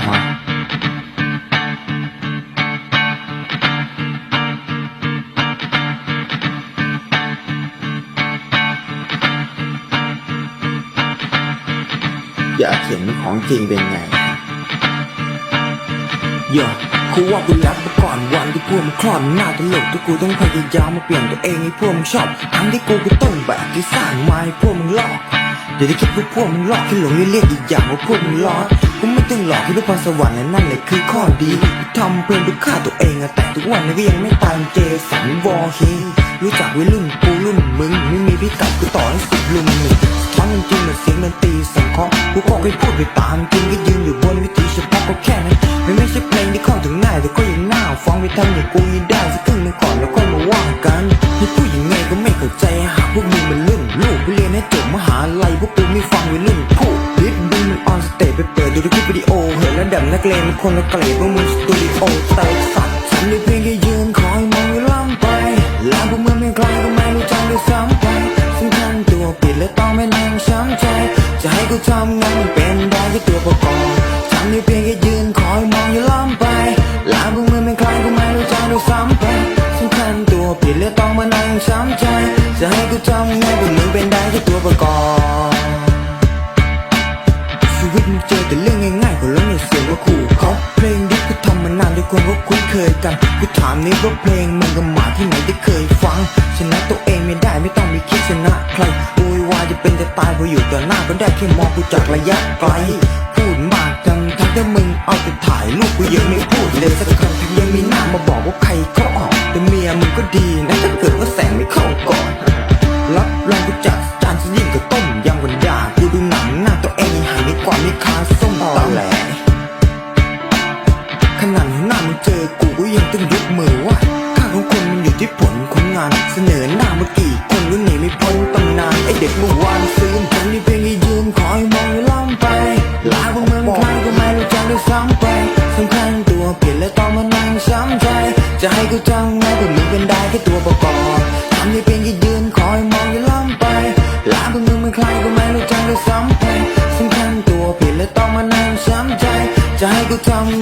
อยากเห็นของจริงเป็นไงโยคูว่ากูรักมาก่อนวันที่พวกมันคลอดหน้าตลกทุกกูต้องพยายามมาเปลี่ยนตัวเองให้พวกมันชอบทั้งที่กูก็ต้นแบบที่สร้างมาให้พวกมันหลอกดี๋ยวจะคิดว่าพวกมันหลอกที่หลงเรียกอีกอย่างว่าพวกมันลออ กูไม่ต้องหลอกที่รู้พรสวรรค์และนั่นแหละคือข้อดีทำเพื่อนดูฆ่าตัวเองอะแต่ทุกวันนี้ก็ยังไม่ตายเจสันวอร์ฮีรู้จักวัยรุ่นกูรุ่นมึงไม่มีพิกัดกูต่อให้สุดลุมหนึ่งท้อนจริงเหมือนเสียงดนตรีสังเคราะห์กูก็เคยพูดไปตามจริงก็ยืนอยู่บนวิธีเฉพาะก็แค่นั้นมันไม่ใช่เพลงที่เข้าถึงง่ายแต่ก็ยังน่าฟังไปทำอย่างกูยังได้สักครึ่งนึงก่อนแล้วค่อยมาว่ากันให้พูดยังไงก็ไม่เข้าใจหากพวกมึงมันรุ่นลูกไปเรียนให้จบมหาลัยพวก โอเห็นแล้วดับนักเลงคนละเกรดพวกมึงสตูดิโอเตะสัตว์ฉันได้เพียงแค่ยืนคอยมองอยู่ล่ำไปแล้วพวกมึงไม่ใครก็ไม่รู้จักด้วยซ้ำไปสำคัญตัวผิดและต้องไม่นั่งช้ำใจ จะให้กูทำงานเป็นได้แค่ตัวประกอบฉันได้เพียงแค่ยืนคอยมองอยู่ล่ำไปแล้วพวกมึงเป็นใครก็ไม่รู้จักด้วยซ้ำไปสำคัญตัวผิดและต้องมานั่งช้ำใจ จะให้กูทำงานพวกมึงเป็นได้แค่ตัวประกอบานานทุกคนก็คุ้นเคยกันกูถามนี่ว่าเพลงมึงกับหมาที่ไหนที่เคยฟัง ชนะตัวเองไม่ได้ไม่ต้องมีคิดชนะใครโวยวายจะเป็นจะตายพออยู่ต่อหน้าก็ได้แค่มองกูจากระยะไกล พูดมากจังทั้งที่มึงเอาแต่ถ่ายรูปกูยังไม่พูดเลยสักคำยังมีหน้ามาบอกว่าใครก็ออกแต่เมียมึงก็ดีนะถ้าเกิดว่าแสงไม่เข้าก่อนรับรองกูจัดจานซะยิ่งกับต้มยำกันยานเสนอหน้ามากี่คนก็หนีไม่พ้นตำนานไอเด็กเมื่อวานซื้อฉันนี่เพียงแค่ยืนคอยมองอยู่ล่ำไปลาพวกมึงใครก็ไม่รู้จักด้วยซ้ำไปสำคัญตัวเปลี่ยนและต้องมานั่งช้ำใจ จะให้กูทำไงพวกมึงเป็นได้แค่ตัวประกอบทำนี่เพียงแค่ยืนคอยมองอยู่ล่ำไปลาพวกมึงเป็นใครก็ไม่รู้จักด้วยซ้ำไปสำคัญตัวเปลี่ยนและต้องมานั่งช้ำใจจะให้กูทำ